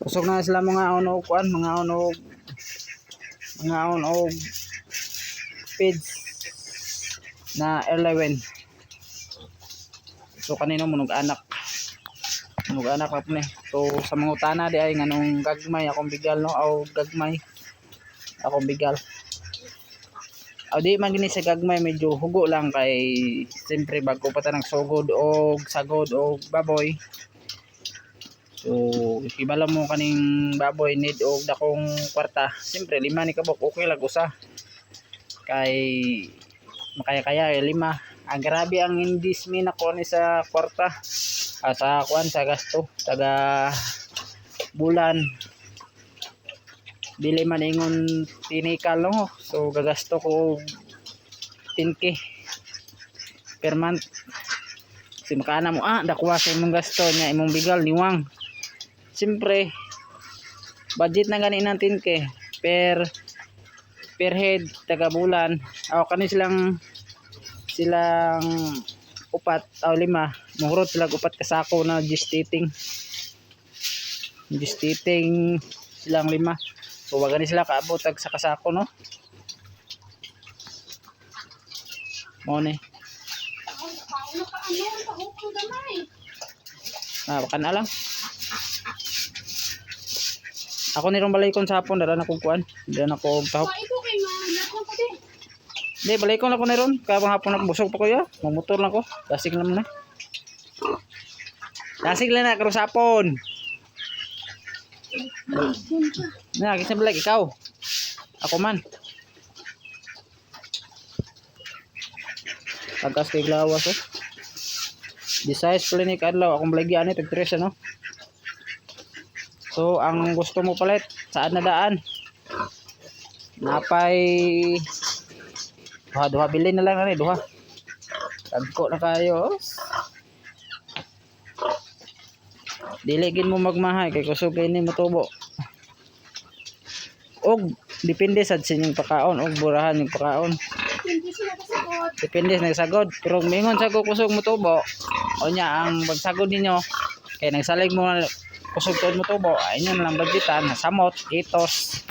Kusog na sila mga ono kuan, mga ono mga ono feeds na airline. So kanino munog anak. Munog anak na po ni. So sa mga utana di ay nganong gagmay akong bigal no o gagmay akong bigal. O di man sa gagmay medyo hugo lang kay siyempre bago pa ta ng sugod o sagod o baboy. So, ibala mo kaning baboy need og dakong kwarta. Siyempre lima ni kabok okay lang usa. Kay makaya-kaya eh, lima. Ang grabe ang indis mi nako ni sa kwarta. Ah, sa kuan sa gasto taga bulan. Dili man ingon tinikal no. So gagasto ko og 10k per month. Si makana mo ah dakuha sa imong gasto niya imong bigal niwang siyempre budget na gani ng 10k per per head taga bulan. O kani silang silang upat o lima. Muhurot sila upat kasako na gestating gestating silang lima. So wag gani sila kaabot sa kasako no? Mo ni. Ah baka na lang ako nirong balay kon sa hapon dala na kong kuan dala na ko tahop Hindi, balay ko na ko na ron. Kaya bang hapon na busog pa ko ya. Mamotor lang ko. Dasig lang na. Dasig lang na, karo sa hapon. Na, kasi balay, ikaw. Ako man. Pagkas kay glawas oh. Size pala ni Kadlaw. Akong balay ani tag tres ano. So, ang gusto mo palit, saan na daan? Napay duha duha bilin na lang ani duha. Tagko na kayo dili gid mo magmahay kay kusog kay ni motubo. Og depende sa sinyong pakaon og burahan yung pakaon. Depende sa nagsagod pero mingon sa kusog motubo o nya ang pagsagod ninyo kay nagsalig mo na kusog tuod motubo ay inyo na lang budgetan samot itos